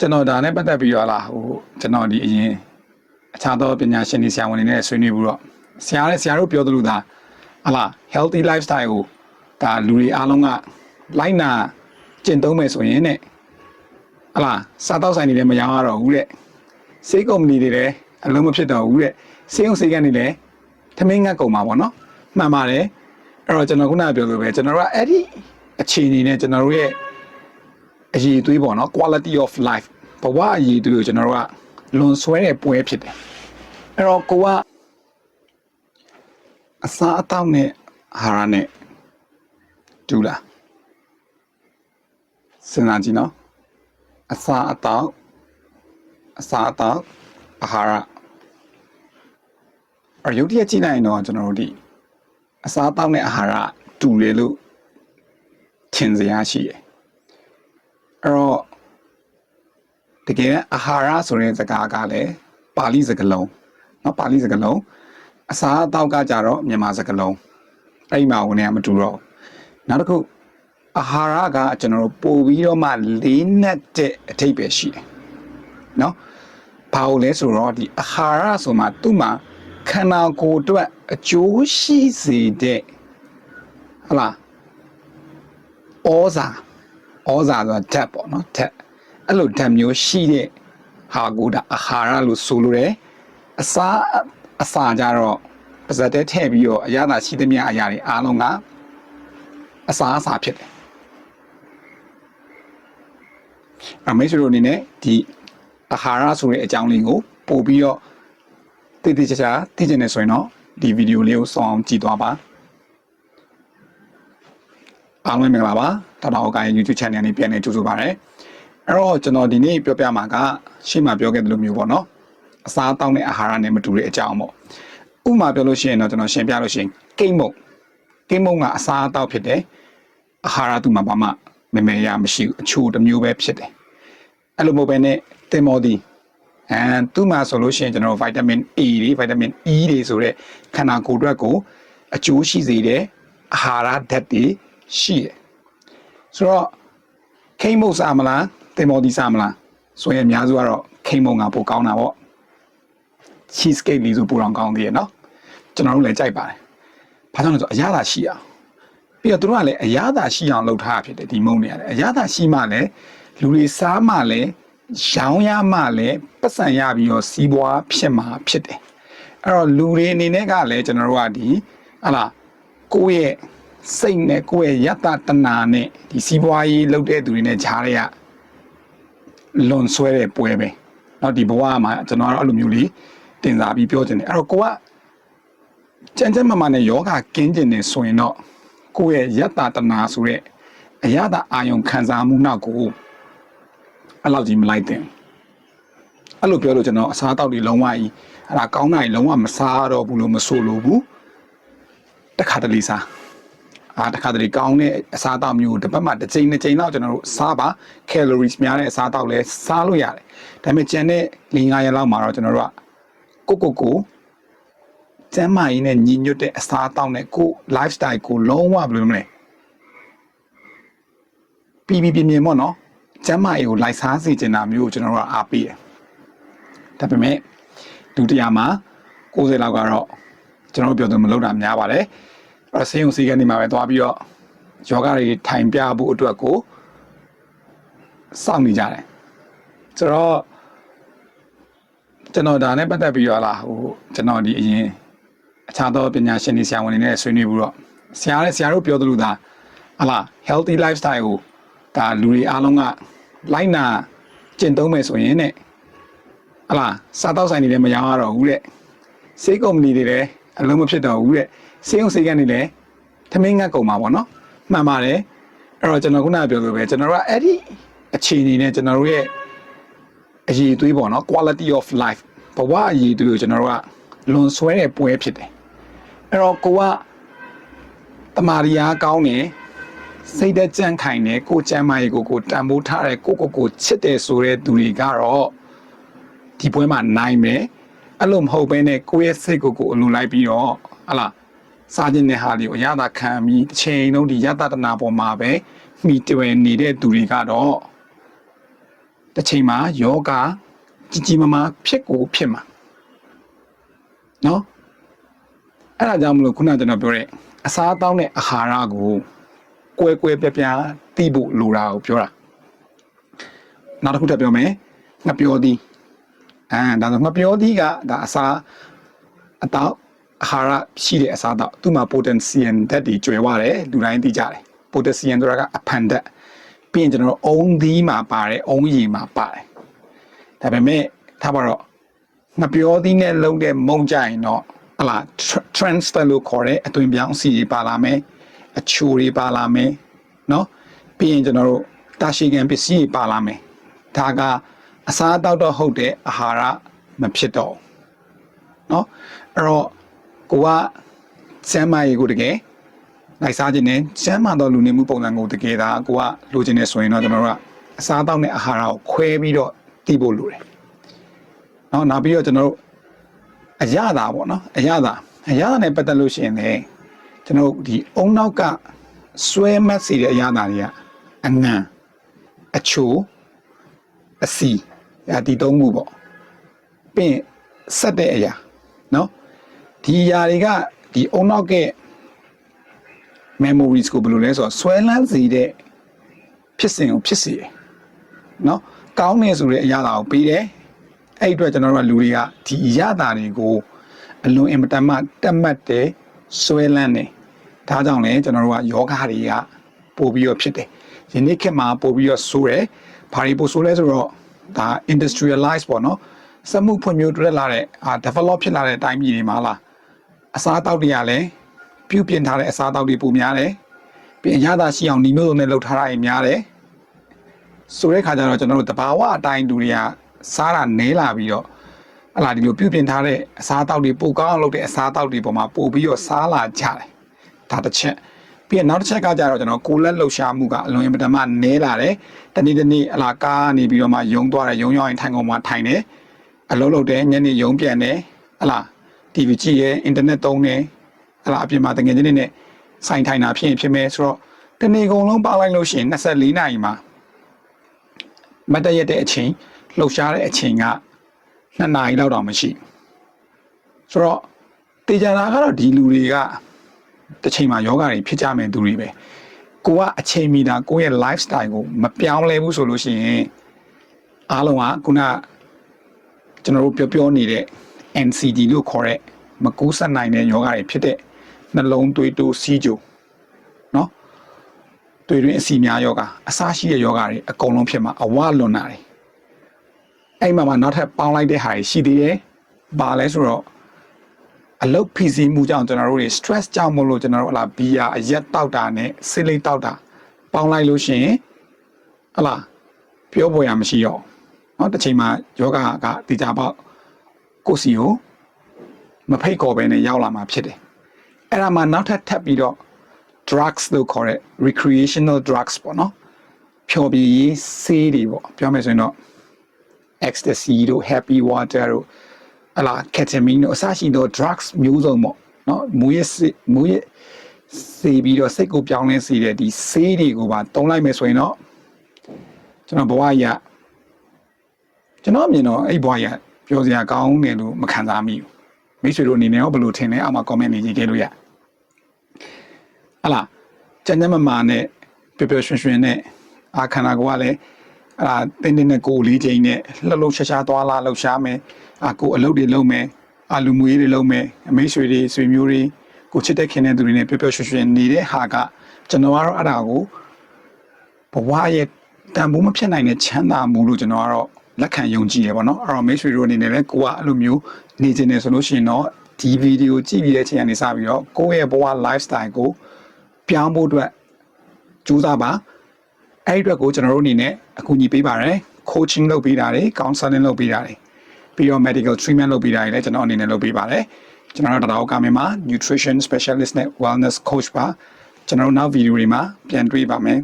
ကျွန်တော်ဒါနဲ့ပတ်သက်ပြီးတော့လာဟိုကျွန်တော်ဒီအရင်အခြားသောပညာရှင်တွေဆရာဝန်တွေနဲ့ဆွေးနွေးပြီးတော့ဆရာနဲ့ဆရာတို့ပြောသလိုဒါဟလာ healthy lifestyle ကိုဒါလူတွေအားလုံးကလိုက်နာကျင့်သုံးမယ်ဆိုရင်တဲ့ဟလာစားတော့ဆိုင်တွေလည်းမရောင်းရတော့ဘူးတဲ့စေးကုမ္ပဏီတွေလည်းအလုံးမဖြစ်တော့ဘူးတဲ့စေးုံစေးကန်တွေလည်းသမင်းငတ်ကုန်ပါပေါ့နော်မှန်ပါတယ်အဲ့တော့ကျွန်တော်ခုနကပြောလိုပဲကျွန်တော်တို့ကအဲ့ဒီအခြေအနေနဲ့ကျွန်တော်တို့ရဲ့ အရေးသွေးပေါ့နော် quality of life ဘဝအရေးသွေးကိုကျွန်တော်တို့ကလွန်ဆွဲတဲ့ပွဲဖြစ်တယ်အဲ့တော့ကိုကအစာအသောက်နဲ့အာဟာရနဲ့တူလားစဉ်းစားကြည့်နော်အစာအသောက်အစာအသောက်အာဟာရအရုပ်တရက်ကြည့်လိုက်ရင်တော့ကျွန်တော်တို့ဒီအစာအသောက်နဲ့အာဟာရတူတယ်လို့ထင်စရာရှိတယ် အဲ့တော့တကယ်အာဟာရဆိုတဲ့စကားကလည်းပါဠိစကားလုံးเนาะပါဠိစကားလုံးအစာအသောက်ကကြတော့မြန်မာစကားလုံးအဲ့ဒီမှာဝင်နေမတူတော့ဘူးနောက်တစ်ခုအာဟာရကကျွန်တော်တို့ပို့ပြီးတော့မှလေးနက်တဲ့အထိပ္ပယ်ရှိတယ်เนาะဘာလို့လဲဆိုတော့ဒီအာဟာရဆိုမှသူ့မှာခန္ဓာကိုယ်အတွက်အကျိုးရှိစေတဲ့ဟတ်လားဩဇာ ဩဇာဆိုတာဓာတ်ပေါ့နော်ဓာတ်အဲ့လိုဓာတ်မျိုးရှိတဲ့ဟာကိုဒါအာဟာရလို့ဆိုလိုတယ်အစာအစာကြတော့ပါဇက်တဲထည့်ပြီးတော့အရသာရှိသမျှအရာတွေအားလုံးကအစာအစာဖြစ်တယ်အမေဆိုလိုအနေနဲ့ဒီအာဟာရဆိုတဲ့အကြောင်းလေးကိုပို့ပြီးတော့တည်တည်ချာချာသိကျင်နေဆိုရင်တော့ဒီဗီဒီယိုလေးကိုစောအောင်ကြည့်သွားပါ အားလုံးမင်္ဂလာပါတောက်တောက်ကိုင်း YouTube channel နဲ့ပြန်နေကြိုဆိုပါရစေအဲ့တော့ကျွန်တော်ဒီနေ့ပြောပြမှာကရှေ့မှာပြောခဲ့သလိုမျိုးပေါ့နော်အစားအသောက်နဲ့အာဟာရနဲ့မတူတဲ့အကြောင်းပေါ့ဥပမာပြောလို့ရှိရင်တော့ကျွန်တော်ရှင်းပြလို့ရှိရင်ကိတ်မုံကိတ်မုံကအစားအသောက်ဖြစ်တယ်အာဟာရသူမှာဘာမှမမေရမရှိဘူးအချိုတစ်မျိုးပဲဖြစ်တယ်အဲ့လိုမဟုတ်ဘဲနဲ့တင်မော်ဒီအဲသူ့မှာဆိုလို့ရှိရင်ကျွန်တော်ဗိုက်တာမင် A တွေဗိုက်တာမင် E တွေဆိုတဲ့ခန္ဓာကိုယ်အတွက်ကိုအကျိုးရှိစေတဲ့အာဟာရဓာတ်တွေ ရှိတယ်ဆိုတော့ခိမ့်မုတ်စာမလားတင်မော်ဒီစာမလားဆိုရင်အများစုကတော့ခိမ့်မုတ်ကပိုကောင်းတာပေါ့ cheese cake လေးဆိုပိုတော့ကောင်းသေးရဲ့နော်ကျွန်တော်တို့လည်းကြိုက်ပါတယ်ဘာကြောင့်လဲဆိုအရသာရှိအောင်ပြီးတော့သူတို့ကလည်းအရသာရှိအောင်လုပ်ထားဖြစ်တယ်ဒီမုံတွေကလည်းအရသာရှိမှလည်းလူတွေစားမှလည်းရောင်းရမှလည်းပတ်စံရပြီးတော့စီးပွားဖြစ်မှာဖြစ်တယ်အဲ့တော့လူတွေအနေနဲ့ကလည်းကျွန်တော်တို့ကဒီဟလာကိုယ့်ရဲ့ စိတ်နဲ့ကိုယ့်ရဲ့ယတတနာနဲ့ဒီစီးပွားရေးလုပ်တဲ့သူတွေနဲ့ဂျားတွေကလွန်ဆွဲတဲ့ပွဲပဲเนาะဒီဘဝမှာကျွန်တော်ကတော့အဲ့လိုမျိုးလေးတင်စားပြီးပြောချင်တယ်အဲ့တော့ကိုကကြမ်းကြမ်းမမာနဲ့ယောဂကင်းကျင်နေဆိုရင်တော့ကိုယ့်ရဲ့ယတတနာဆိုတဲ့အရသာအာယုံခံစားမှုနောက်ကိုအဲ့လောက်ကြီးမလိုက်တင်အဲ့လိုပြောလို့ကျွန်တော်အစားအသောက်တွေလုံးဝကြီးအဲ့ဒါကောင်းတာကြီးလုံးဝမစားတော့ဘူးလို့မဆိုလို့ဘူးတခါတလေစား အာတခါတလေကောင်းတဲ့အစားအသောက်မျိုးတစ်ပတ်မှတစ်ချိန်နှစ်ချိန်လောက်ကျွန်တော်တို့စားပါ calories များတဲ့အစားအသောက်လဲစားလို့ရတယ်ဒါပေမဲ့ကျန်တဲ့၄၅ရက်လောက်မှာတော့ကျွန်တော်တို့ကကိုကိုကိုကျန်းမာရေးနဲ့ညီညွတ်တဲ့အစားအသောက်နဲ့ကို lifestyle ကိုလုံးဝဘယ်လိုမလဲပြီးပြီးပြင်းပြင်းပေါ့နော်ကျန်းမာရေးကိုလိုက်စားစေချင်တာမျိုးကိုကျွန်တော်တို့ကအားပေးတယ်ဒါပေမဲ့ဒုတိယမှာ60လောက်ကတော့ကျွန်တော်တို့ပြောသူမလုပ်တာများပါတယ်အဲ့တော့ ဆေးရုံဆေးကနေမှာပဲသွားပြီးတော့ယောဂတွေထိုင်ပြဖို့အတွက်ကိုစောင့်နေကြတယ်ဆိုတော့ကျွန်တော်ဒါနဲ့ပတ်သက်ပြီးတော့လာဟိုကျွန်တော်ဒီအရင်အခြားသောပညာရှင်တွေဆရာဝန်တွေနဲ့ဆွေးနွေးပြီးတော့ဆရာနဲ့ဆရာတို့ပြောသလိုဒါဟလာ healthy lifestyle ကိုဒါလူတွေအားလုံးကလိုက်နာကျင့်သုံးမယ်ဆိုရင်တဲ့ဟလာစားတော့ဆိုင်တွေလည်းမရောင်းရတော့ဘူးတဲ့စေးကုမ္ပဏီတွေလည်းအလုံးမဖြစ်တော့ဘူးတဲ့ စေးုံစေးကန်တွေလည်းသမင်းငတ်ကုန်မှာပေါ့နော်မှန်ပါတယ်အဲ့တော့ကျွန်တော်ခုနကပြောလိုပဲကျွန်တော်တို့ကအဲ့ဒီအခြေအနေနဲ့ကျွန်တော်တို့ရဲ့အရေးသွေးပေါ့နော် quality of life ဘဝအရေးသွေးကိုကျွန်တော်တို့ကလွန်ဆွဲတဲ့ပွဲဖြစ်တယ်အဲ့တော့ကိုကတမာရီယာကောင်းတယ်စိတ်သက်ကြံ့ခိုင်တယ်ကိုကြမ်းမာရေးကိုကိုတန်ဖိုးထားတယ်ကိုကိုကိုချစ်တယ်ဆိုတဲ့သူတွေကတော့ဒီပွဲမှာနိုင်မယ်အဲ့လိုမဟုတ်ဘဲနဲ့ကိုယ့်ရဲ့စိတ်ကိုကိုအလိုလိုက်ပြီးတော့ဟလာ စားခြင်းတဲ့ဟာလေးကိုအရသာခံပြီးတစ်ချိန်လုံးဒီယတတနာပေါ်မှာပဲမိတွယ်နေတဲ့သူတွေကတော့တစ်ချိန်မှာယောဂကြီးကြီးမားမားဖြစ်ကိုဖြစ်မှာနော်အဲ့ဒါကြောင့်မလို့ခုနကျွန်တော်ပြောတဲ့အစားအသောက်နဲ့အာဟာရကိုကွဲကွဲပြားပြားသိဖို့လိုတာကိုပြောတာနောက်တစ်ခုထပ်ပြောမယ်ငပြောသည်အဲဒါဆိုငပြောသည်ကဒါအစားအသောက် အာဟာရရှိတဲ့အစားအသောက်သူ့မှာ potassium ဓာတ်တွေကျွဲဝတယ်လူတိုင်းသိကြတယ် potassium ဆိုတာကအဖန်ဓာတ်ပြီးရင်ကျွန်တော်တို့အုံသီးမှာပါတယ်အုံးရည်မှာပါတယ်ဒါပေမဲ့ထားပါတော့ငပြောသီးနဲ့လုံးတဲ့မုံကြရင်တော့ဟလာ transfer လို့ခေါ်တဲ့အသွင်ပြောင်းစီတွေပါလာမယ်အချိုတွေပါလာမယ်เนาะပြီးရင်ကျွန်တော်တို့တာရှိကန်ပစ္စည်းတွေပါလာမယ်ဒါကအစားအသောက်တော့ဟုတ်တဲ့အာဟာရမဖြစ်တော့ဘူးเนาะအဲ့တော့ ကိုကစမ်းမရေကိုတကယ်နိုင်စားခြင်းနဲ့စမ်းမသောလူနေမှုပုံစံကိုတကယ်သာကိုကလိုချင်နေဆိုရင်တော့ကျွန်တော်တို့ကအစားအသောက်နဲ့အာဟာရကိုခွဲပြီးတော့တည်ဖို့လိုတယ်။နော်နောက်ပြီးတော့ကျွန်တော်တို့အရသာပေါ့နော်အရသာအရသာနဲ့ပတ်သက်လို့ရှိရင်လည်းကျွန်တော်ဒီအုံနောက်ကဆွဲမတ်စီတဲ့အရသာတွေကအငံအချိုအစီအဒီသုံးမှုပေါ့ပြင်ဆက်တဲ့အရာနော် ဒီအရာတွေကဒီအုံနောက်က memories ကိုဘယ်လိုလဲဆိုတော့ဆွဲလန်းစေတဲ့ဖြစ်စဉ်ကိုဖြစ်စေတယ်เนาะကောင်းနေဆိုတဲ့အရာသာကိုပေးတယ်အဲ့အတွက်ကျွန်တော်တို့ကလူတွေကဒီအရသာတွေကိုအလွန်အင်မတန်မှတက်မှတ်တယ်ဆွဲလန်းတယ်ဒါကြောင့်လည်းကျွန်တော်တို့ကယောဂတွေကပို့ပြီးတော့ဖြစ်တယ်ယနေ့ခေတ်မှာပို့ပြီးတော့ဆိုးတယ်ဘာတွေပို့ဆိုးလဲဆိုတော့ဒါ industrialize ပေါ့နော်စက်မှုဖွံ့ဖြိုးတိုးတက်လာတဲ့အာ develop ဖြစ်လာတဲ့အတိုင်းပြည်တွေမှာလား အစားအသောက်တွေကလည်းပြုပြင်ထားတဲ့အစားအသောက်တွေပိုများတယ်ပြီးရင်ရတာရှိအောင်ဒီမျိုးစုံနဲ့လှုပ်ထားတာတွေများတယ်ဆိုတဲ့ခါကျတော့ကျွန်တော်တို့တဘာဝအတိုင်းလူတွေကစားတာနဲလာပြီးတော့ဟလာဒီလိုပြုပြင်ထားတဲ့အစားအသောက်တွေပိုကောင်းအောင်လုပ်တဲ့အစားအသောက်တွေပေါ်မှာပို့ပြီးတော့စားလာကြတယ်ဒါတစ်ချက်ပြီးရင်နောက်တစ်ချက်ကကြတော့ကျွန်တော်ကိုလက်လှုပ်ရှားမှုကအလွန်အင်မတန်မှနဲလာတယ်တနေ့တနေ့အလားကားနေပြီးတော့မှယုံသွားတယ်ယုံရောက်ရင်ထိုင်ကုန်မှာထိုင်တယ်အလုံးလုံးတယ်ညနေယုံပြန်တယ်ဟလာ TV ကြည့်ရဲအင်တာနက်သုံးတယ်ဟလာအပြင်မှာတကယ်ချင်းနေဆိုင်ထိုင်တာဖြစ်ရင်ဖြစ်မယ်ဆိုတော့တနေ့ကုန်လုံးပါလိုက်လို့ရှိရင်24နာရီမှာမတ်တရက်တဲ့အချိန်လှုပ်ရှားတဲ့အချိန်က2နာရီလောက်တောင်မရှိဆိုတော့တေချာတာကတော့ဒီလူတွေကတစ်ချိန်မှာယောဂတွေဖြစ်ကြမယ်သူတွေပဲကိုကအချိန်မီတာကိုရဲ့ lifestyle ကိုမပြောင်းလဲဘူးဆိုလို့ရှိရင်အားလုံးကခုနကျွန်တော်တို့ပြောပြောနေတဲ့ NCD လို့ခေါ်တဲ့မကူးစက်နိုင်တဲ့ယောဂတွေဖြစ်တဲ့နှလုံးသွေးတိုးစီးကြိုနော်တွေ့တွင်အစီများယောဂအစားရှိတဲ့ယောဂတွေအကုန်လုံးဖြစ်မှာအဝလွန်တာတွေအဲ့မှာမှနောက်ထပ်ပေါင်းလိုက်တဲ့ဟာတွေရှိသေးတယ်။ဘာလဲဆိုတော့အလုတ်ဖိစီးမှုကြောင့်ကျွန်တော်တို့တွေ stress ကြောင့်မလို့ကျွန်တော်တို့ဟလာဘီယာအရက်တောက်တာနဲ့ဆေးလိပ်တောက်တာပေါင်းလိုက်လို့ရှိရင်ဟလာပြောပေါ်ရမရှိတော့เนาะတစ်ချိန်မှာယောဂကတေချာပေါက် ကိုစီကိုမဖိတ်ခေါ်ပဲနဲ့ရောက်လာမှာဖြစ်တယ်။အဲ့ဒါမှနောက်ထပ်ထပ်ပြီးတော့ drugs လို့ခေါ်တဲ့ recreational drugs ပေါ့နော်။ဖြော်ပြရေးဆေးတွေပေါ့ပြောမယ်ဆိုရင်တော့ ecstasy တို့ happy water တို့အလား ketamine တို့အစရှိသော drugs မျိုးစုံပေါ့နော်မူရစ်မူရစ်စေပြီးတော့စိတ်ကိုပြောင်းလဲစေတဲ့ဒီဆေးတွေကိုပါတုံးလိုက်မယ်ဆိုရင်တော့ကျွန်တော်ဘဝကြီးကကျွန်တော်အမြင်တော့အဲ့ဘဝကြီးက ပြောစရာကောင်းတယ်လို့မခံစားမိဘူးမိတ်ဆွေတို့အနေနဲ့ရောဘယ်လိုထင်လဲအောက်မှာ comment လေးရေးခဲ့လို့ရဟလာကျန်ကျန်မမာနဲ့ပျော်ပျော်ရွှင်ရွှင်နဲ့အာခန္ဓာကိုယ်ကလည်းအာတင်းတင်းနဲ့ကိုယ်လေးချိန်နဲ့လှုပ်လှုပ်ရှားရှားသွားလာလှုပ်ရှားမယ်အာကိုယ်အလုပ်တွေလုပ်မယ်အာလူမွေးတွေလုပ်မယ်အမေဆွေတွေဆွေမျိုးတွေကိုချစ်တဲ့ခင်တဲ့သူတွေနဲ့ပျော်ပျော်ရွှင်ရွှင်နေတဲ့ဟာကကျွန်တော်ကတော့အဲ့ဒါကိုဘဝရဲ့တန်ဖိုးမဖြစ်နိုင်တဲ့ချမ်းသာမှုလို့ကျွန်တော်ကတော့ လက်ခံယုံကြည်ရပါတော့အဲ့တော့မိတ်ဆွေတို့အနေနဲ့လည်းကိုကအဲ့လိုမျိုးနေကျင်နေဆိုလို့ရှိရင်တော့ဒီဗီဒီယိုကြည့်ပြီးတဲ့အချိန်ကနေစပြီးတော့ကိုယ့်ရဲ့ဘဝ lifestyle ကိုပြောင်းဖို့အတွက်ကြိုးစားပါအဲ့ဒီအတွက်ကိုကျွန်တော်တို့အနေနဲ့အကူအညီပေးပါရယ် coaching လုပ်ပေးတာတွေ counseling လုပ်ပေးတာတွေပြီးတော့ medical treatment လုပ်ပေးတာတွေလည်းကျွန်တော်အနေနဲ့လုပ်ပေးပါတယ်ကျွန်တော်တို့တရားကမင်းမှာ nutrition specialist နဲ့ wellness coach ပါကျွန်တော်တို့နောက်ဗီဒီယိုတွေမှာပြန်တွေ့ပါမယ်